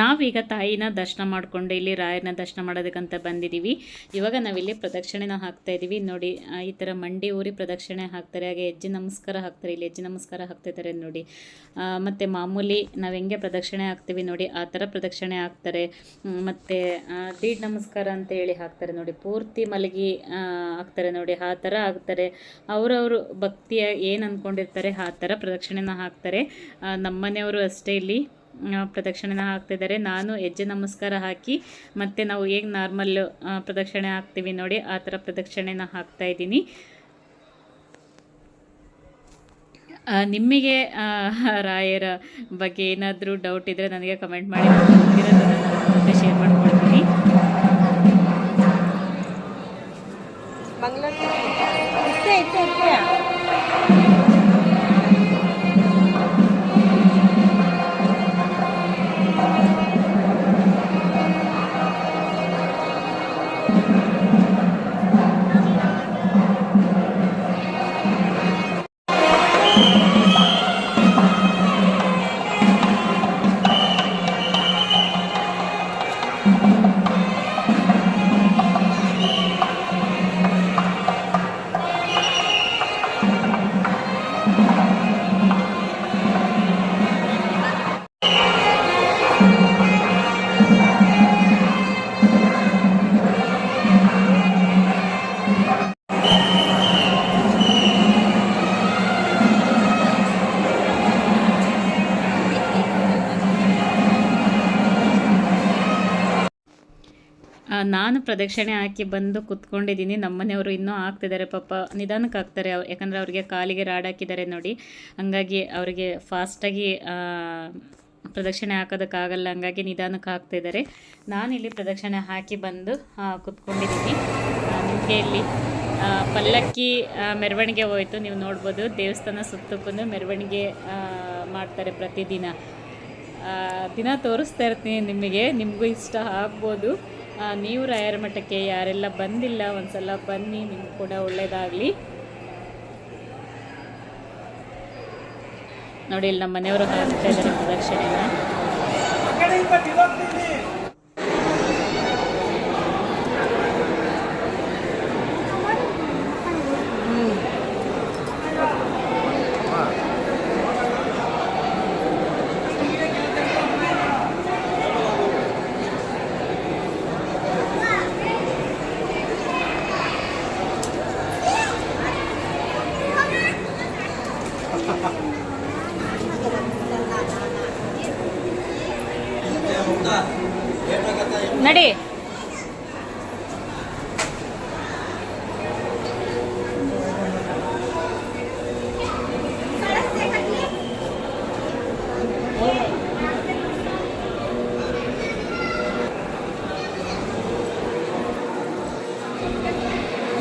ನಾವೀಗ ತಾಯಿನ ದರ್ಶನ ಮಾಡಿಕೊಂಡು ಇಲ್ಲಿ ರಾಯರನ್ನ ದರ್ಶನ ಮಾಡೋದಕ್ಕಂತ ಬಂದಿದ್ದೀವಿ ಇವಾಗ ನಾವಿಲ್ಲಿ ಪ್ರದಕ್ಷಿಣೆನ ಹಾಕ್ತಾ ಇದ್ದೀವಿ ನೋಡಿ ಈ ಥರ ಮಂಡಿ ಊರಿ ಪ್ರದಕ್ಷಿಣೆ ಹಾಕ್ತಾರೆ, ಹಾಗೆ ಹೆಜ್ಜೆ ನಮಸ್ಕಾರ ಹಾಕ್ತಾರೆ, ಇಲ್ಲಿ ಹೆಜ್ಜೆ ನಮಸ್ಕಾರ ಹಾಕ್ತಿದ್ದಾರೆ ನೋಡಿ. ಮತ್ತು ಮಾಮೂಲಿ ನಾವು ಹೆಂಗೆ ಪ್ರದಕ್ಷಿಣೆ ಹಾಕ್ತೀವಿ ನೋಡಿ, ಆ ಥರ ಪ್ರದಕ್ಷಿಣೆ ಹಾಕ್ತಾರೆ. ಮತ್ತು ದೀಡ್ ನಮಸ್ಕಾರ ಅಂತ ಹೇಳಿ ಹಾಕ್ತಾರೆ ನೋಡಿ. ಪೂರ್ತಿ ಮಲಗಿ ಹಾಕ್ತಾರೆ ನೋಡಿ, ಆ ಥರ ಹಾಕ್ತಾರೆ. ಅವರವರು ಭಕ್ತಿಯ ಏನು ಅಂದ್ಕೊಂಡಿರ್ತಾರೆ ಆ ಥರ ಪ್ರದಕ್ಷಿಣೆನ ಹಾಕ್ತಾರೆ. ನಮ್ಮ ನಮ್ಮನೆಯವರು ಅಷ್ಟೇ ಇಲ್ಲಿ. ಪ್ರದಕ್ಷಿಣೆನ ಹಾಕ್ತಿದ್ದಾರೆ. ನಾನು ಹೆಜ್ಜೆ ನಮಸ್ಕಾರ ಹಾಕಿ ಮತ್ತು ನಾವು ಹೇಗೆ ನಾರ್ಮಲ್ ಪ್ರದಕ್ಷಿಣೆ ಹಾಕ್ತೀವಿ ನೋಡಿ, ಆ ಥರ ಪ್ರದಕ್ಷಿಣೆನ ಹಾಕ್ತಾ ಇದ್ದೀನಿ. ನಿಮಗೆ ರಾಯರ ಬಗ್ಗೆ ಏನಾದರೂ ಡೌಟ್ ಇದ್ದರೆ ನನಗೆ ಕಮೆಂಟ್ ಮಾಡಿ ಶೇರ್ ಮಾಡ್ಕೊಳ್ತೀನಿ ಪ್ರದಕ್ಷಿಣೆ ಹಾಕಿ ಬಂದು ಕುತ್ಕೊಂಡಿದ್ದೀನಿ. ನಮ್ಮನೆಯವರು ಇನ್ನೂ ಹಾಕ್ತಿದ್ದಾರೆ ಪಾಪ ನಿಧಾನಕ್ಕೆ ಹಾಕ್ತಾರೆ ಅವ್ರು ಯಾಕಂದರೆ ಅವರಿಗೆ ಕಾಲಿಗೆ ರಾಡ್ ಹಾಕಿದ್ದಾರೆ ನೋಡಿ. ಹಂಗಾಗಿ ಅವರಿಗೆ ಫಾಸ್ಟಾಗಿ ಪ್ರದಕ್ಷಿಣೆ ಹಾಕೋದಕ್ಕಾಗಲ್ಲ. ಹಂಗಾಗಿ ನಿಧಾನಕ್ಕೆ ಹಾಕ್ತಿದ್ದಾರೆ ನಾನಿಲ್ಲಿ ಪ್ರದಕ್ಷಿಣೆ ಹಾಕಿ ಬಂದು ಕುತ್ಕೊಂಡಿದ್ದೀನಿ. ನಿಮಗೆ ಇಲ್ಲಿ ಪಲ್ಲಕ್ಕಿ ಮೆರವಣಿಗೆ ಹೋಯಿತು. ನೀವು ನೋಡ್ಬೋದು, ದೇವಸ್ಥಾನ ಸುತ್ತಕ್ಕೂ ಮೆರವಣಿಗೆ ಮಾಡ್ತಾರೆ ಪ್ರತಿದಿನ. ದಿನ ತೋರಿಸ್ತಾ ಇರ್ತೀನಿ ನಿಮಗೆ. ನಿಮಗೂ ಇಷ್ಟ ಆಗ್ಬೋದು. ನೀವು ರಾಯರ ಮಠಕ್ಕೆ ಯಾರೆಲ್ಲ ಬಂದಿಲ್ಲ, ಒಂದ್ಸಲ ಬನ್ನಿ, ನಿಮ್ಗೆ ಕೂಡ ಒಳ್ಳೇದಾಗಲಿ. ನೋಡಿ, ಇಲ್ಲಿ ನಮ್ಮ ಮನೆಯವರು ಹಾಕ್ತಾ ಇದ್ದಾರೆ ಪ್ರದಕ್ಷಿಣೆನ. ನಡಿ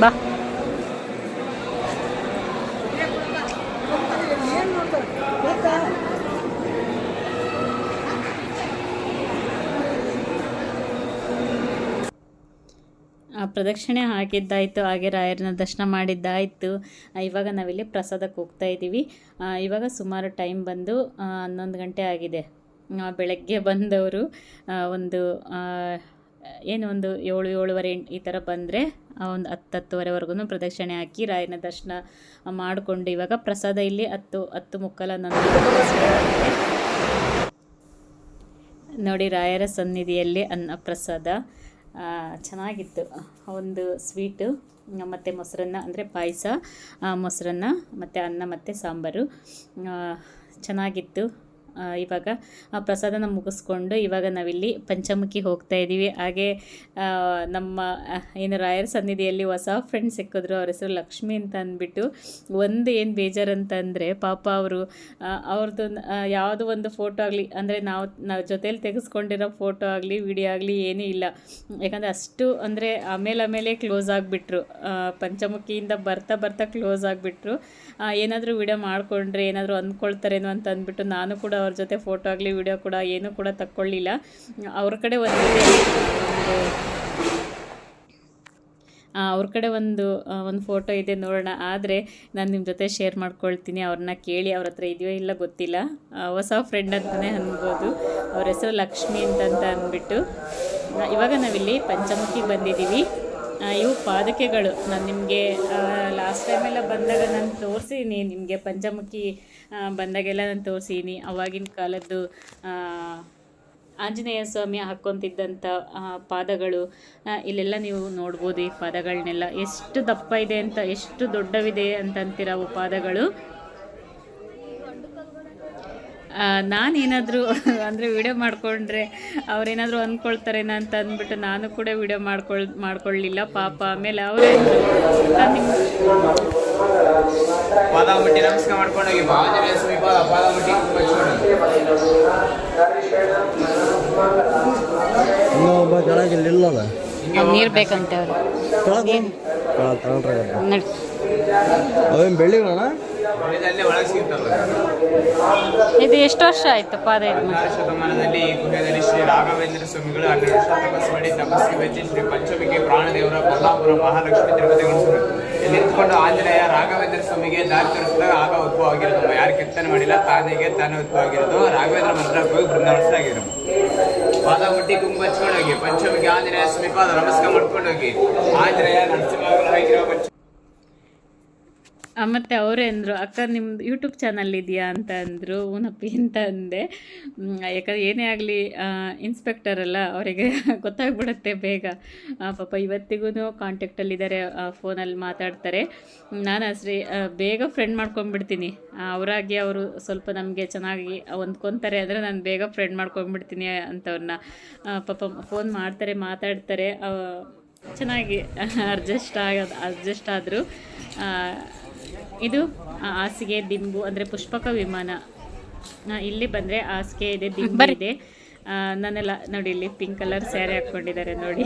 ಬಾ ಆ, ಪ್ರದಕ್ಷಿಣೆ ಹಾಕಿದ್ದಾಯಿತು, ಹಾಗೆ ರಾಯರನ್ನ ದರ್ಶನ ಮಾಡಿದ್ದಾಯಿತು. ಇವಾಗ ನಾವಿಲ್ಲಿ ಪ್ರಸಾದಕ್ಕೆ ಹೋಗ್ತಾ ಇದ್ದೀವಿ. ಇವಾಗ ಸುಮಾರು ಟೈಮ್ ಬಂದು ಹನ್ನೊಂದು ಗಂಟೆ ಆಗಿದೆ. ಬೆಳಗ್ಗೆ ಬಂದವರು ಒಂದು ಏನು ಒಂದು ಏಳು, ಏಳುವರೆ ಎಂಟು ಈ ಥರ ಬಂದರೆ ಒಂದು ಹತ್ತು, ಹತ್ತುವರೆವರೆಗೂ ಪ್ರದಕ್ಷಿಣೆ ಹಾಕಿ ರಾಯನ ದರ್ಶನ ಮಾಡಿಕೊಂಡು ಇವಾಗ ಪ್ರಸಾದ ಇಲ್ಲಿ ಹತ್ತು ಹತ್ತು ಮುಕ್ಕಲ ನೋಡಿ, ರಾಯರ ಸನ್ನಿಧಿಯಲ್ಲಿ ಅನ್ನ ಪ್ರಸಾದ. ಚೆನ್ನಾಗಿತ್ತು. ಒಂದು ಸ್ವೀಟು ಮತ್ತು ಮೊಸರನ್ನ ಅಂದರೆ ಪಾಯಸ ಮೊಸರನ್ನ ಮತ್ತು ಅನ್ನ ಮತ್ತು ಸಾಂಬಾರು. ಚೆನ್ನಾಗಿತ್ತು. ಇವಾಗ ಆ ಪ್ರಸಾದನ ಮುಗಿಸ್ಕೊಂಡು ಇವಾಗ ನಾವಿಲ್ಲಿ ಪಂಚಮುಖಿ ಹೋಗ್ತಾ ಇದ್ದೀವಿ ಹಾಗೆ ನಮ್ಮ ಏನು ರಾಯರ ಸನ್ನಿಧಿಯಲ್ಲಿ ಹೊಸ ಫ್ರೆಂಡ್ ಸಿಕ್ಕಿದ್ರು, ಅವ್ರ ಹೆಸರು ಲಕ್ಷ್ಮಿ ಅಂತ ಅಂದ್ಬಿಟ್ಟು ಒಂದು ಏನು ಬೇಜಾರು ಅಂತಂದರೆ ಪಾಪ ಅವರು ಅವ್ರದ್ದು ಯಾವುದೋ ಒಂದು ಫೋಟೋ ಆಗಲಿ, ಅಂದರೆ ನಾವು ನಾವು ಜೊತೇಲಿ ತೆಗೆಸ್ಕೊಂಡಿರೋ ಫೋಟೋ ಆಗಲಿ ವಿಡಿಯೋ ಆಗಲಿ ಏನೂ ಇಲ್ಲ. ಯಾಕಂದರೆ ಅಷ್ಟು ಅಂದರೆ ಆಮೇಲೆ ಆಮೇಲೆ ಕ್ಲೋಸ್ ಆಗಿಬಿಟ್ರು. ಪಂಚಮುಖಿಯಿಂದ ಬರ್ತಾ ಬರ್ತಾ ಕ್ಲೋಸ್ ಆಗಿಬಿಟ್ರು. ಏನಾದರೂ ವಿಡಿಯೋ ಮಾಡಿಕೊಂಡ್ರೆ, ಏನಾದರೂ ಅಂದ್ಕೊಳ್ತಾರೇನೋ ಅಂತ ಅಂದ್ಬಿಟ್ಟು ನಾನು ಕೂಡ ಅವ್ರ ಜೊತೆ ಫೋಟೋ ಆಗಲಿ, ವಿಡಿಯೋ ಕೂಡ ಏನೂ ಕೂಡ ತಕ್ಕೊಳ್ಳಿಲ್ಲ. ಅವ್ರ ಕಡೆ ಒಂದು ಅವ್ರ ಕಡೆ ಒಂದು ಒಂದು ಫೋಟೋ ಇದೆ ನೋಡೋಣ. ಆದರೆ ನಾನು ನಿಮ್ಮ ಜೊತೆ ಶೇರ್ ಮಾಡ್ಕೊಳ್ತೀನಿ. ಅವ್ರನ್ನ ಕೇಳಿ ಅವ್ರ ಹತ್ರ ಇದೆಯೋ ಇಲ್ಲ ಗೊತ್ತಿಲ್ಲ. ಹೊಸ ಫ್ರೆಂಡ್ ಅಂತಲೇ ಅನ್ಬೋದು. ಅವ್ರ ಹೆಸರು ಲಕ್ಷ್ಮಿ ಅಂತಂತ ಅಂದ್ಬಿಟ್ಟು. ಇವಾಗ ನಾವಿಲ್ಲಿ ಪಂಚಮುಖಿಗೆ ಬಂದಿದ್ದೀವಿ. ಇವು ಪಾದಕೆಗಳು. ನಾನು ನಿಮಗೆ ಲಾಸ್ಟ್ ಟೈಮೆಲ್ಲ ಬಂದಾಗ ನಾನು ತೋರಿಸೀನಿ ನಿಮಗೆ ಪಂಚಮುಖಿ ಬಂದಾಗೆಲ್ಲ ನಾನು ತೋರಿಸೀನಿ ಅವಾಗಿನ ಕಾಲದ್ದು ಆಂಜನೇಯ ಸ್ವಾಮಿ ಹಾಕ್ಕೊತಿದ್ದಂಥ ಪಾದಗಳು ಇಲ್ಲೆಲ್ಲ ನೀವು ನೋಡ್ಬೋದು ಈ ಪಾದಗಳನ್ನೆಲ್ಲ ಎಷ್ಟು ದಪ್ಪ ಇದೆ ಅಂತ, ಎಷ್ಟು ದೊಡ್ಡವಿದೆ ಅಂತಂತೀರ ಅವು ಪಾದಗಳು. ನಾನೇನಾದರೂ ಅಂದರೆ ವಿಡಿಯೋ ಮಾಡಿಕೊಂಡ್ರೆ ಅವ್ರೇನಾದರೂ ಅಂದ್ಕೊಳ್ತಾರೇನೋ ಅಂತ ಅಂದ್ಬಿಟ್ಟು ನಾನು ಕೂಡ ವೀಡಿಯೋ ಮಾಡ್ಕೊಳ್ ಮಾಡ್ಕೊಳ್ಳಿಲ್ಲ ಪಾಪ. ಆಮೇಲೆ ಅವರೇ ಇನ್ನೊಬ್ಬ ಕೆಳಗಿಲ್ಲ ನೀರು ಬೇಕಂತೆ ಅವರು. ಅವೇನು ಬೆಳ್ಳಿಗೋಣ ಇದು ಎಷ್ಟು ವರ್ಷ ಆಯ್ತು ಪಾದ ಶತಮಾನದಲ್ಲಿ ಈ ಗುಹೆಯಲ್ಲಿ ಶ್ರೀ ರಾಘವೇಂದ್ರ ಸ್ವಾಮಿಗಳು ಹನ್ನೆರಡು ವರ್ಷ ತಪಸ್ಸು ಮಾಡಿ ತಪಸ್ಸಿಗೆ ವೆಚ್ಚಿ ಶ್ರೀ ಪಂಚಮಿಗೆ ಪ್ರಾಣದೇವರ ಕೊಲ್ಲಾಪುರ ಮಹಾಲಕ್ಷ್ಮಿ ತಿರುಪತಿಗೊಳಿಸಿದರು ಇಲ್ಲಿ ನಿಂತ್ಕೊಂಡು ಆಂಜನೇಯ ರಾಘವೇಂದ್ರ ಸ್ವಾಮಿಗೆ ದಾರಿ ತೋರಿಸಿದಾಗ ಆಗ ಉದ್ಭವ ಆಗಿರೋದು. ಯಾರು ಕೆತ್ತನೆ ಮಾಡಿಲ್ಲ ತಾನೆಗೆ ತಾನೇ ಉದ್ಭವ ಆಗಿರೋದು. ರಾಘವೇಂದ್ರ ಮಂತ್ರ ಹೋಗಿ ಬೃಂದಾವನವಾಗಿರೋದು ಪಾದ ಮುಟ್ಟಿ ಕುಂಕುಮ ಹಚ್ಕೊಂಡು ಹೋಗಿ ಪಂಚಮಿಗೆ ಆಂಜನೇಯ ಸ್ವಾಮಿ ಪಾದ ನಮಸ್ಕಾರ ಮಾಡ್ಕೊಂಡೋಗಿ ಆಂಜನೇಯ ನರಸಿಂಹ ಪಂಚ ಮತ್ತೆ ಅವರೇ ಅಂದರು, ಅಕ್ಕ ನಿಮ್ಮದು ಯೂಟ್ಯೂಬ್ ಚಾನಲ್ ಇದೆಯಾ? ಅಂತ ಅಂದರು ಊನಪ್ಪ ಅಂತ ಅಂದೆ. ಯಾಕಂದ್ರೆ ಏನೇ ಆಗಲಿ ಇನ್ಸ್ಪೆಕ್ಟರ್ ಅಲ್ಲ, ಅವರಿಗೆ ಗೊತ್ತಾಗ್ಬಿಡುತ್ತೆ ಬೇಗ. ಪಾಪ ಇವತ್ತಿಗೂ ಕಾಂಟ್ಯಾಕ್ಟಲ್ಲಿದ್ದಾರೆ ಫೋನಲ್ಲಿ ಮಾತಾಡ್ತಾರೆ. ನಾನು ಅಷ್ಟೇ ಬೇಗ ಫ್ರೆಂಡ್ ಮಾಡ್ಕೊಂಡ್ಬಿಡ್ತೀನಿ. ಅವರಾಗಿ ಅವರು ಸ್ವಲ್ಪ ನಮಗೆ ಚೆನ್ನಾಗಿ ಹೊಂದ್ಕೊತಾರೆ ಅಂದರೆ ನಾನು ಬೇಗ ಫ್ರೆಂಡ್ ಮಾಡ್ಕೊಂಡ್ಬಿಡ್ತೀನಿ ಅಂಥವ್ರನ್ನ ಪಾಪ ಫೋನ್ ಮಾಡ್ತಾರೆ, ಮಾತಾಡ್ತಾರೆ ಚೆನ್ನಾಗಿ ಅಡ್ಜಸ್ಟ್ ಆಗ ಅಡ್ಜಸ್ಟ್ ಆದರು. ಇದು ಹಾಸಿಗೆ ದಿಂಬು ಅಂದರೆ ಪುಷ್ಪಕ ವಿಮಾನ. ಇಲ್ಲಿ ಬಂದರೆ ಹಾಸಿಗೆ ಇದೆ ದಿಂಬು ಇದೆ. ನನ್ನೆಲ್ಲ ನಾನೆಲ್ಲ ನೋಡಿ ಇಲ್ಲಿ ಪಿಂಕ್ ಕಲರ್ ಸ್ಯಾರಿ ಹಾಕ್ಕೊಂಡಿದ್ದಾರೆ ನೋಡಿ.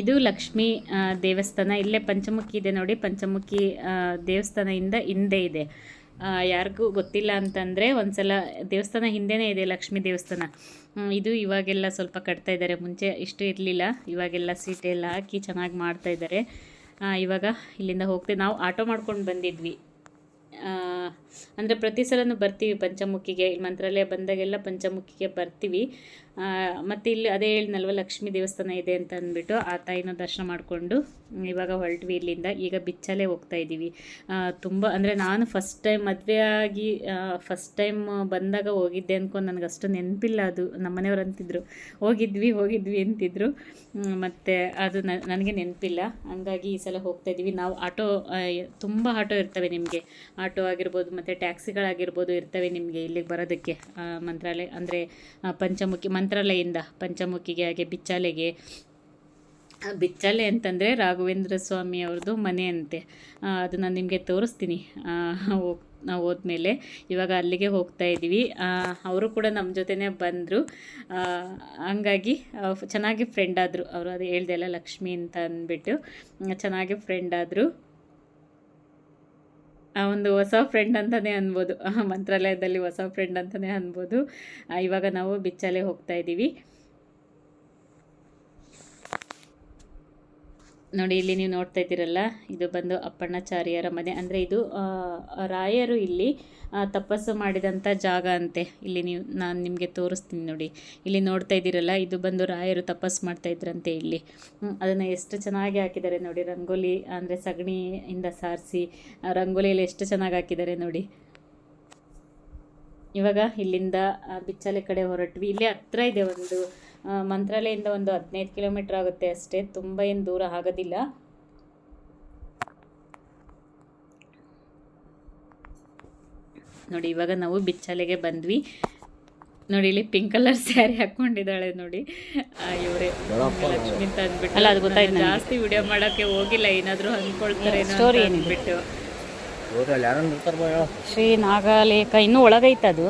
ಇದು ಲಕ್ಷ್ಮಿ ದೇವಸ್ಥಾನ. ಇಲ್ಲೇ ಪಂಚಮುಖಿ ಇದೆ ನೋಡಿ. ಪಂಚಮುಖಿ ದೇವಸ್ಥಾನದಿಂದ ಹಿಂದೆ ಇದೆ. ಯಾರಿಗೂ ಗೊತ್ತಿಲ್ಲ ಅಂತಂದರೆ ಒಂದ್ಸಲ ದೇವಸ್ಥಾನ ಹಿಂದೆನೇ ಇದೆ ಲಕ್ಷ್ಮೀ ದೇವಸ್ಥಾನ. ಇದು ಇವಾಗೆಲ್ಲ ಸ್ವಲ್ಪ ಕಟ್ತಾ ಇದ್ದಾರೆ. ಮುಂಚೆ ಇಷ್ಟು ಇರಲಿಲ್ಲ. ಇವಾಗೆಲ್ಲ ಸೀಟೆಲ್ಲ ಹಾಕಿ ಚೆನ್ನಾಗಿ ಮಾಡ್ತಾ ಇದ್ದಾರೆ. ಇವಾಗ ಇಲ್ಲಿಂದ ಹೋಗ್ತೀವಿ ನಾವು ಆಟೋ ಮಾಡ್ಕೊಂಡು ಬಂದಿದ್ವಿ. ಅಂದರೆ ಪ್ರತಿ ಸಲನು ಬರ್ತೀವಿ ಪಂಚಮುಖಿಗೆ, ಇಲ್ಲಿ ಮಂತ್ರಾಲಯ ಬಂದಾಗೆಲ್ಲ ಪಂಚಮುಖಿಗೆ ಬರ್ತೀವಿ. ಮತ್ತು ಇಲ್ಲಿ ಅದೇ ಹೇಳಿದ್ನಲ್ವ ಲಕ್ಷ್ಮೀ ದೇವಸ್ಥಾನ ಇದೆ ಅಂತ ಅಂದ್ಬಿಟ್ಟು ಆ ತಾಯಿನ ದರ್ಶನ ಮಾಡಿಕೊಂಡು ಇವಾಗ ಹೊರಟ್ವಿ ಇಲ್ಲಿಂದ. ಈಗ ಬಿಚ್ಚಲೇ ಹೋಗ್ತಾ ಇದ್ದೀವಿ. ತುಂಬ, ಅಂದರೆ ನಾನು ಫಸ್ಟ್ ಟೈಮ್ ಮದುವೆ ಆಗಿ ಫಸ್ಟ್ ಟೈಮ್ ಬಂದಾಗ ಹೋಗಿದ್ದೆ ಅಂದ್ಕೊಂಡು ನನಗೆ ಅಷ್ಟು ನೆನಪಿಲ್ಲ ಅದು. ನಮ್ಮ ಮನೆಯವ್ರು ಅಂತಿದ್ರು, ಹೋಗಿದ್ವಿ ಹೋಗಿದ್ವಿ ಅಂತಿದ್ರು. ಮತ್ತು ಅದು ನನಗೆ ನೆನಪಿಲ್ಲ. ಹಂಗಾಗಿ ಈ ಸಲ ಹೋಗ್ತಾ ಇದ್ದೀವಿ. ನಾವು ಆಟೋ ತುಂಬ ಆಟೋ ಇರ್ತವೆ ನಿಮಗೆ. ಆಟೋ ಆಗಿರ್ಬೋದು ಮತ್ತು ಟ್ಯಾಕ್ಸಿಗಳಾಗಿರ್ಬೋದು ಇರ್ತವೆ ನಿಮಗೆ ಇಲ್ಲಿಗೆ ಬರೋದಕ್ಕೆ ಮಂತ್ರಾಲಯ, ಅಂದರೆ ಪಂಚಮುಖಿ, ಮಂತ್ರಾಲಯದಿಂದ ಪಂಚಮುಖಿಗೆ ಹಾಗೆ ಬಿಚ್ಚಾಲೆಗೆ. ಬಿಚ್ಚಾಲೆ ಅಂತಂದರೆ ರಾಘವೇಂದ್ರ ಸ್ವಾಮಿ ಅವ್ರದ್ದು ಮನೆ ಅಂತೆ. ಅದನ್ನು ಅದು ನಿಮಗೆ ತೋರಿಸ್ತೀನಿ. ಹೋಗ್, ನಾವು ಹೋದ್ಮೇಲೆ ಇವಾಗ ಅಲ್ಲಿಗೆ ಹೋಗ್ತಾ ಇದ್ದೀವಿ ಅವರು ಕೂಡ ನಮ್ಮ ಜೊತೆನೇ ಬಂದರು. ಹಂಗಾಗಿ ಚೆನ್ನಾಗಿ ಫ್ರೆಂಡ್ ಆದರು. ಅವರು ಅದು ಹೇಳ್ದೆ ಅಲ್ಲ ಲಕ್ಷ್ಮಿ ಅಂತ ಅಂದ್ಬಿಟ್ಟು ಚೆನ್ನಾಗಿ ಫ್ರೆಂಡ್ ಆದರು. ಒಂದು ಹೊಸ ಫ್ರೆಂಡ್ ಅಂತಲೇ ಅನ್ಬೋದು. ಮಂತ್ರಾಲಯದಲ್ಲಿ ಹೊಸ ಫ್ರೆಂಡ್ ಅಂತಲೇ ಅನ್ಬೋದು. ಇವಾಗ ನಾವು ಬಿಚ್ಚಲೇ ಹೋಗ್ತಾ ಇದ್ದೀವಿ ನೋಡಿ, ಇಲ್ಲಿ ನೀವು ನೋಡ್ತಾ ಇದ್ದೀರಲ್ಲ, ಇದು ಬಂದು ಅಪ್ಪಣ್ಣಾಚಾರ್ಯರ ಮನೆ. ಅಂದರೆ ಇದು ರಾಯರು ಇಲ್ಲಿ ತಪಸ್ಸು ಮಾಡಿದಂಥ ಜಾಗ ಅಂತೆ. ಇಲ್ಲಿ ನೀವು, ನಾನು ನಿಮಗೆ ತೋರಿಸ್ತೀನಿ ನೋಡಿ. ಇಲ್ಲಿ ನೋಡ್ತಾ ಇದ್ದೀರಲ್ಲ, ಇದು ಬಂದು ರಾಯರು ತಪಸ್ಸು ಮಾಡ್ತಾ ಇದ್ರಂತೆ ಇಲ್ಲಿ. ಅದನ್ನು ಎಷ್ಟು ಚೆನ್ನಾಗಿ ಹಾಕಿದ್ದಾರೆ ನೋಡಿ. ರಂಗೋಲಿ ಅಂದರೆ ಸಗಣಿಯಿಂದ ಸಾರಿಸಿ ರಂಗೋಲಿಯಲ್ಲಿ ಎಷ್ಟು ಚೆನ್ನಾಗಿ ಹಾಕಿದ್ದಾರೆ ನೋಡಿ. ಇವಾಗ ಇಲ್ಲಿಂದ ಬಿಚ್ಚಲೆ ಕಡೆ ಹೊರಟ್ವಿ. ಇಲ್ಲಿ ಹತ್ರ ಇದೆ ಒಂದು ಮಂತ್ರಾಲಯದಿಂದ ಒಂದು ಹದಿನೈದು ಕಿಲೋಮೀಟ್ರ್ ಆಗುತ್ತೆ ಅಷ್ಟೇ. ತುಂಬ ಏನು ದೂರ ಆಗೋದಿಲ್ಲ. ನೋಡಿ ಇವಾಗ ನಾವು ಬಿಚ್ಚಲೆಗೆ ಬಂದ್ವಿ. ನೋಡಿ ಇಲ್ಲಿ ಪಿಂಕ್ ಕಲರ್ ಸ್ಯಾರಿ ಹಾಕೊಂಡಿದ್ದಾಳೆ ನೋಡಿ. ಇವರೇ. ಲಕ್ಷ್ಮಿ ಅಂತ ಅಂದ್ಬಿಟ್ಟು ಅಲ್ಲ ಅದು ಗೊತ್ತಾಯ್ತು ಜಾಸ್ತಿ ವಿಡಿಯೋ ಮಾಡೋಕ್ಕೆ ಹೋಗಿಲ್ಲ. ಏನಾದರೂ ಅಂದ್ಕೊಳ್ತಾರೆ ಸ್ಟೋರಿ ಶ್ರೀ ನಾಗಲೇಖ. ಇನ್ನೂ ಒಳಗೈತೆ ಅದು.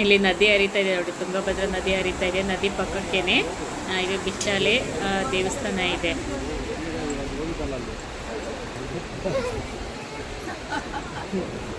ಇಲ್ಲಿ ನದಿ ಹರಿತಾ ಇದೆ ನೋಡಿ, ತುಂಗಭದ್ರಾ ನದಿ ಹರಿತಾ ಇದೆ, ನದಿ ಪಕ್ಕಕ್ಕೇನೆ ಇದು ಬಿಚ್ಚಾಲೆ ದೇವಸ್ಥಾನ ಇದೆ.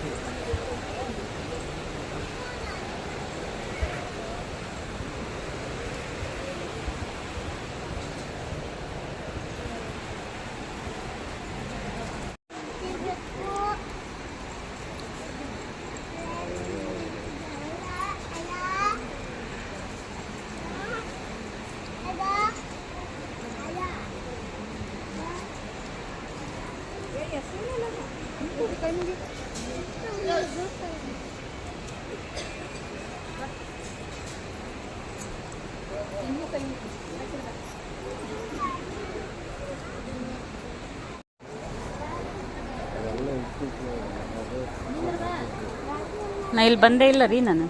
ನಾ ಇಲ್ಲಿ ಬಂದೇ ಇಲ್ಲ ರೀ ನಾನು.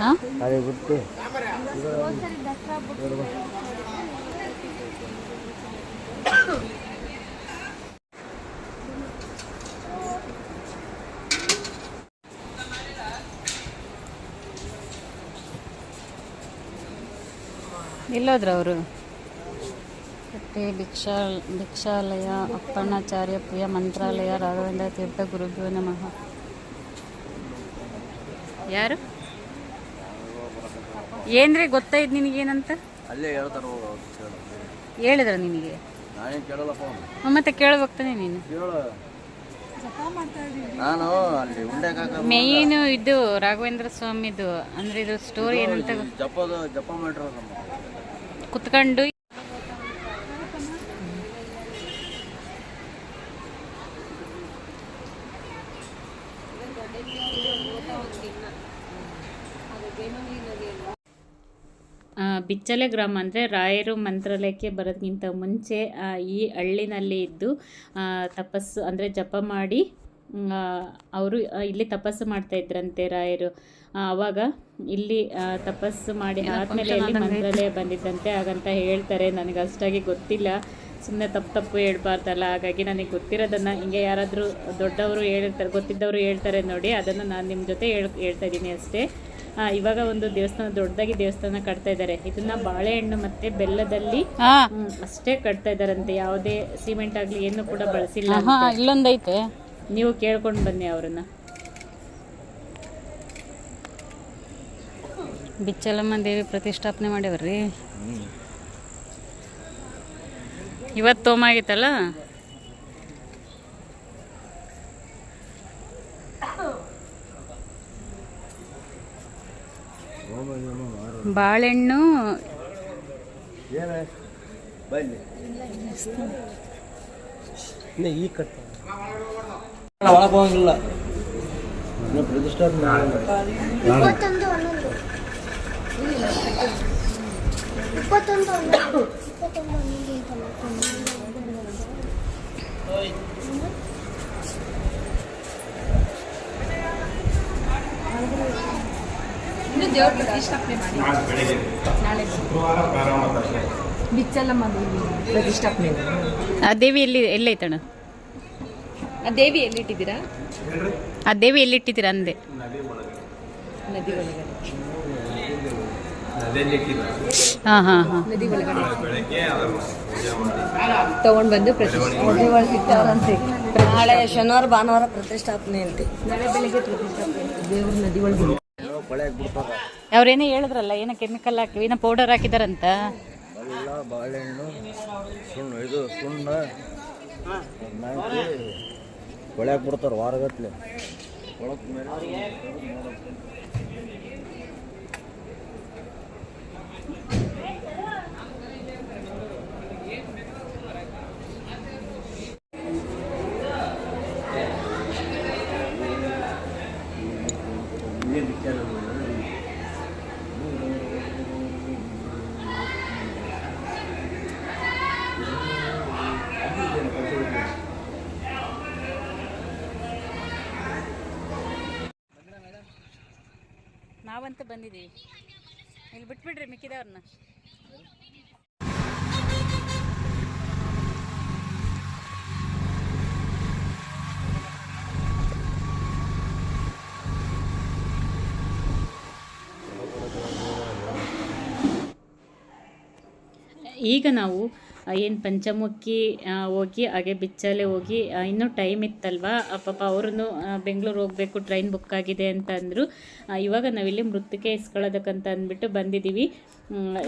ಹಾಂ? ಎಲ್ಲೋದ್ರ ಅವರು ಮತ್ತೆ ಭಿಕ್ಷಾ ಭಿಕ್ಷಾಲಯ ಅಪ್ಪಣ್ಣಾಚಾರ್ಯ ಪ್ರಿಯ ಮಂತ್ರಾಲಯ ರಾಘವೇಂದ್ರ ತೀರ್ಥ ಗುರುಭ್ಯೋ ನಮಃ. ಯಾರು? ಏನ್ರಿ ಗೊತ್ತಾಯ್ತು ನಿನಗೇನಂತ? ಅಲ್ಲೇ ಹೇಳ್ತಾರ ಹೇಳಿದ್ರ ನಿನಗೆ? ಮತ್ತೆ ಕೇಳ್ಬೋಗ್ತಾನೆ ನೀನು. ನಾನು ಅಲ್ಲಿ ಮೇನ್ ಮೇಯ್ನು ಇದು ರಾಘವೇಂದ್ರ ಸ್ವಾಮಿದು ಅಂದ್ರೆ ಇದು ಸ್ಟೋರಿ ಏನಂತ ಜಪ ಜಪ ಮಾಡಿರೋ ನಮ್ಮ ಕುತ್ಕೊಂಡು ಬಿಚ್ಚಲೆ ಗ್ರಾಮ ಅಂದರೆ ರಾಯರು ಮಂತ್ರಾಲಯಕ್ಕೆ ಬರೋದಕ್ಕಿಂತ ಮುಂಚೆ ಈ ಹಳ್ಳಿನಲ್ಲಿ ಇದ್ದು ತಪಸ್ಸು ಅಂದರೆ ಜಪ ಮಾಡಿ ಅವರು ಇಲ್ಲಿ ತಪಸ್ಸು ಮಾಡ್ತಾ ಇದ್ರಂತೆ ರಾಯರು. ಅವಾಗ ಇಲ್ಲಿ ತಪಸ್ಸು ಮಾಡಿ ಆದಮೇಲೆ ಇಲ್ಲಿ ಮಂತ್ರಾಲಯ ಬಂದಿದ್ದಂತೆ ಹಾಗಂತ ಹೇಳ್ತಾರೆ. ನನಗೆ ಅಷ್ಟಾಗಿ ಗೊತ್ತಿಲ್ಲ. ಸುಮ್ಮನೆ ತಪ್ಪು ತಪ್ಪು ಹೇಳ್ಬಾರ್ದಲ್ಲ. ಹಾಗಾಗಿ ನನಗೆ ಗೊತ್ತಿರೋದನ್ನು ಹಿಂಗೆ ಯಾರಾದರೂ ದೊಡ್ಡವರು ಹೇಳಿರ್ತಾರೆ ಗೊತ್ತಿದ್ದವರು ಹೇಳ್ತಾರೆ ನೋಡಿ ಅದನ್ನು ನಾನು ನಿಮ್ಮ ಜೊತೆ ಹೇಳ್ ಹೇಳ್ತಾ ಇದ್ದೀನಿ ಅಷ್ಟೇ. ಇವಾಗ ಒಂದು ದೇವಸ್ಥಾನ ದೊಡ್ಡದಾಗಿ ದೇವಸ್ಥಾನ ಕಟ್ತಾ ಇದ್ದಾರೆ. ಇದನ್ನ ಬಾಳೆಹಣ್ಣು ಮತ್ತೆ ಬೆಲ್ಲದಲ್ಲಿ ಅಷ್ಟೇ ಕಟ್ತಾ ಇದಾರಂತೆ ಯಾವುದೇ ಸಿಮೆಂಟ್ ಆಗ್ಲಿ ಏನು ಕೂಡ ಬಳಸಿಲ್ಲ. ಇಲ್ಲೊಂದೈತೆ. ನೀವು ಕೇಳ್ಕೊಂಡು ಬನ್ನಿ ಅವ್ರನ್ನ. ಬಿಚ್ಚಲಮ್ಮ ದೇವಿ ಪ್ರತಿಷ್ಠಾಪನೆ ಮಾಡ್ಯವ್ರಿ. ಇವತ್ತು ಹೋಮಾಗಿತ್ತಲ್ಲ ಬಾಳೆಹಣ್ಣು. ಏನೇ? ಬನ್ನಿ. ಇಲ್ಲ ಈ ಕಟ್ಟ. ಒಳಗೆ ಹೋಗಿಲ್ಲ ಇನ್ನು ಪ್ರತಿಷ್ಠಾಪನೆ ಮಾಡಿಲ್ಲ. ಇಪ್ಪತ್ತೊಂದು ಹನ್ನೊಂದು ಇಪ್ಪತ್ತೊಂದು ಹನ್ನೊಂದು ಶುಕ್ರವಾರ ಬಿಚ್ಚಲ್ಲಮ್ಮ ದೇವಿ ಪ್ರತಿಷ್ಠಾಪನೆ ಆ ದೇವಿ ಎಲ್ಲಿ ಎಲ್ಲೈತಣ ಆ ದೇವಿ ಎಲ್ಲಿಟ್ಟಿದ್ದೀರಾ? ಆ ದೇವಿ ಎಲ್ಲಿಟ್ಟಿದ್ದೀರಾ ಅಂದೆ. ನದಿ ಒಳಗಡೆ. ಹಾಂ ಹಾ ಹಾ. ನದಿ ಒಳಗಡೆ. ತಗೊಂಡ್ ಬಂದು ಪ್ರತಿಷ್ಠೆ ನಾಳೆ ಶನಿವಾರ ಭಾನುವಾರ ಪ್ರತಿಷ್ಠಾಪನೆ ಅಂತೆ. ನಾಳೆ ಬೆಳಿಗ್ಗೆ ಪ್ರತಿಷ್ಠಾಪನೆ ದೇವ್ರ ನದಿ ಒಳಗೆ ಅವ್ರೇನೋ ಹೇಳಿದ್ರಲ್ಲ ಏನೋ ಕೆಮಿಕಲ್ ಹಾಕಿ ಏನೋ ಪೌಡರ್ ಹಾಕಿದಾರಂತ? ಬಾಳೆಹಣ್ಣು ಸುಣ್ಣ ಇದು ಸುಣ್ಣ ಕೊಳೆಯಾಗಿ ಬಿಡ್ತಾರ ವಾರಗಟ್ಲೆ. ಕೊಳಕ್ ಬಂದಿದ್ದೀವಿ. ಇಲ್ಲಿ ಬಿಟ್ಬಿಡ್ರಿ ಮಿಕ್ಕಿದವ್ರನ್ನ. ಈಗ ನಾವು ಏನು ಪಂಚಮುಖಿ ಹೋಗಿ, ಹಾಗೆ ಬಿಚ್ಚಲ್ಲೇ ಹೋಗಿ ಇನ್ನೂ ಟೈಮ್ ಇತ್ತಲ್ವಾ? ಪಾಪ ಅವ್ರೂ ಬೆಂಗಳೂರು ಹೋಗಬೇಕು ಟ್ರೈನ್ ಬುಕ್ ಆಗಿದೆ ಅಂತ ಅಂದರು. ಇವಾಗ ನಾವಿಲ್ಲಿ ಮೃತ್ತಿಕೆ ಇಸ್ಕೊಳ್ಳೋದಕ್ಕಂತ ಅಂದ್ಬಿಟ್ಟು ಬಂದಿದ್ದೀವಿ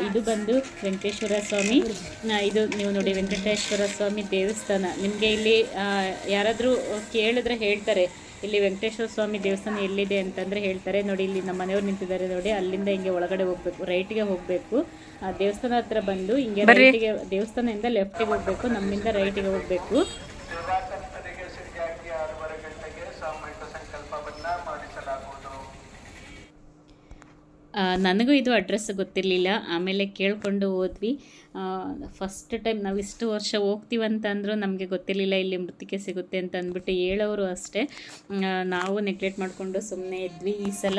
ಇದು ಬಂದು ವೆಂಕಟೇಶ್ವರ ಸ್ವಾಮಿ. ಇದು ನೀವು ನೋಡಿ ವೆಂಕಟೇಶ್ವರ ಸ್ವಾಮಿ ದೇವಸ್ಥಾನ. ನಿಮಗೆ ಇಲ್ಲಿ ಯಾರಾದರೂ ಕೇಳಿದ್ರೆ ಹೇಳ್ತಾರೆ. ಇಲ್ಲಿ ವೆಂಕಟೇಶ್ವರ ಸ್ವಾಮಿ ದೇವಸ್ಥಾನ ಎಲ್ಲಿದೆ ಅಂತಂದರೆ ಹೇಳ್ತಾರೆ. ನೋಡಿ ಇಲ್ಲಿ ನಮ್ಮ ಮನೆಯವ್ರು ನಿಂತಿದ್ದಾರೆ ನೋಡಿ ಅಲ್ಲಿಂದ ಹಿಂಗೆ ಒಳಗಡೆ ಹೋಗಬೇಕು ರೈಟ್ಗೆ ಹೋಗಬೇಕು. ಆ ದೇವಸ್ಥಾನ ಹತ್ರ ಬಂದು ಹಿಂಗೆ ರೈಟಿಗೆ ದೇವಸ್ಥಾನದಿಂದ ಲೆಫ್ಟಿಗೆ ಹೋಗಬೇಕು ನಮ್ಮಿಂದ ರೈಟಿಗೆ ಹೋಗಬೇಕು ಆ, ನನಗೂ ಇದು ಅಡ್ರೆಸ್ ಗೊತ್ತಿರಲಿಲ್ಲ. ಆಮೇಲೆ ಕೇಳಿಕೊಂಡು ಹೋದ್ವಿ. ಫಸ್ಟ್ ಟೈಮ್ ನಾವು ಇಷ್ಟು ವರ್ಷ ಹೋಗ್ತೀವಂತ ಅಂದರೂ ನಮಗೆ ಗೊತ್ತಿರಲಿಲ್ಲ ಇಲ್ಲಿ ಮೃತ್ತಿಕೆ ಸಿಗುತ್ತೆ ಅಂತ ಅಂದ್ಬಿಟ್ಟು ಹೇಳೋರು ಅಷ್ಟೇ. ನಾವು ನೆಗ್ಲೆಕ್ಟ್ ಮಾಡಿಕೊಂಡು ಸುಮ್ಮನೆ ಇದ್ವಿ. ಈ ಸಲ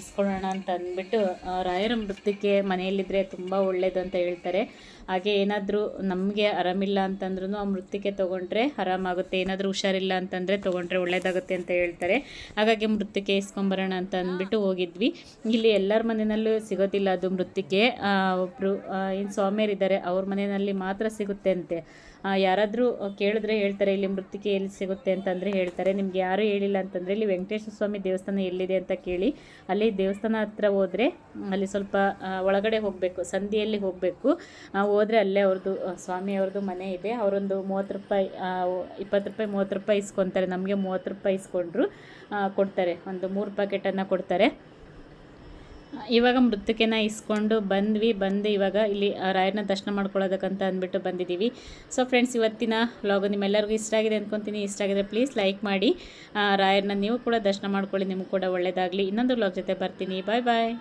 ಇಸ್ಕೊಳ್ಳೋಣ ಅಂತ ಅಂದ್ಬಿಟ್ಟು ರಾಯರ ಮೃತ್ತಿಕೆ ಮನೆಯಲ್ಲಿದ್ದರೆ ತುಂಬ ಒಳ್ಳೆಯದು ಅಂತ ಹೇಳ್ತಾರೆ. ಹಾಗೆ ಏನಾದರೂ ನಮಗೆ ಆರಾಮಿಲ್ಲ ಅಂತಂದ್ರೂ ಆ ಮೃತ್ತಿಕೆ ತೊಗೊಂಡ್ರೆ ಆರಾಮಾಗುತ್ತೆ. ಏನಾದರೂ ಹುಷಾರಿಲ್ಲ ಅಂತಂದರೆ ತೊಗೊಂಡ್ರೆ ಒಳ್ಳೆಯದಾಗುತ್ತೆ ಅಂತ ಹೇಳ್ತಾರೆ. ಹಾಗಾಗಿ ಮೃತ್ತಿಕೆ ಇಸ್ಕೊಂಬರೋಣ ಅಂತ ಅಂದ್ಬಿಟ್ಟು ಹೋಗಿದ್ವಿ. ಇಲ್ಲಿ ಎಲ್ಲರ ಮನೆಯಲ್ಲೂ ಸಿಗೋದಿಲ್ಲ ಅದು ಮೃತ್ತಿಕೆ ಒಬ್ಬರು ಏನು ಸ್ವಾಮಿಯರಿದ್ದಾರೆ, ಅವ್ರ ಮನೆಯಲ್ಲಿ ಮಾತ್ರ ಸಿಗುತ್ತೆ ಅಂತೆ. ಯಾರಾದರೂ ಕೇಳಿದ್ರೆ ಹೇಳ್ತಾರೆ, ಇಲ್ಲಿ ಮೃತ್ತಿಕೆ ಎಲ್ಲಿ ಸಿಗುತ್ತೆ ಅಂತಂದರೆ ಹೇಳ್ತಾರೆ. ನಿಮ್ಗೆ ಯಾರು ಹೇಳಿಲ್ಲ ಅಂತಂದರೆ ಇಲ್ಲಿ ವೆಂಕಟೇಶ್ವರ ಸ್ವಾಮಿ ದೇವಸ್ಥಾನ ಎಲ್ಲಿದೆ ಅಂತ ಕೇಳಿ, ಅಲ್ಲಿ ದೇವಸ್ಥಾನ ಹತ್ರ ಹೋದರೆ, ಅಲ್ಲಿ ಸ್ವಲ್ಪ ಒಳಗಡೆ ಹೋಗಬೇಕು ಸಂಧಿಯಲ್ಲಿ ಹೋಗಬೇಕು. ಹೋದರೆ ಅಲ್ಲೇ ಅವ್ರದ್ದು ಸ್ವಾಮಿ ಅವ್ರದ್ದು ಮನೆ ಇದೆ. ಅವರೊಂದು ಮೂವತ್ತು ರೂಪಾಯಿ ಇಪ್ಪತ್ತು ರೂಪಾಯಿ, ಮೂವತ್ತು ರೂಪಾಯಿ ಇಸ್ಕೊತಾರೆ. ನಮಗೆ ಮೂವತ್ತು ರೂಪಾಯಿ ಇಸ್ಕೊಂಡ್ರು ಕೊಡ್ತಾರೆ. ಒಂದು ಮೂರು ಪ್ಯಾಕೆಟನ್ನು ಕೊಡ್ತಾರೆ. ಇವಾಗ ಮೃತಕೇನ ಇಸ್ಕೊಂಡು ಬಂದ್ವಿ, ಬಂದು ಇವಾಗ ಇಲ್ಲಿ ರಾಯರನ್ನ ದರ್ಶನ ಮಾಡ್ಕೊಳ್ಳೋದಕ್ಕಂತ ಅಂದ್ಬಿಟ್ಟು ಬಂದಿದ್ದೀವಿ. ಸೊ ಫ್ರೆಂಡ್ಸ್ ಇವತ್ತಿನ ವ್ಲಾಗು ನಿಮ್ಮೆಲ್ಲರಿಗೂ ಇಷ್ಟ ಆಗಿದೆ ಅಂದ್ಕೊತೀನಿ ಇಷ್ಟ ಆಗಿದ್ರೆ ಪ್ಲೀಸ್ ಲೈಕ್ ಮಾಡಿ. ರಾಯರನ್ನ ನೀವು ಕೂಡ ದರ್ಶನ ಮಾಡ್ಕೊಳ್ಳಿ. ನಿಮಗೂ ಕೂಡ ಒಳ್ಳೆಯದಾಗಲಿ ಇನ್ನೊಂದು ಲಾಗ್ ಜೊತೆ ಬರ್ತೀನಿ. ಬಾಯ್ ಬಾಯ್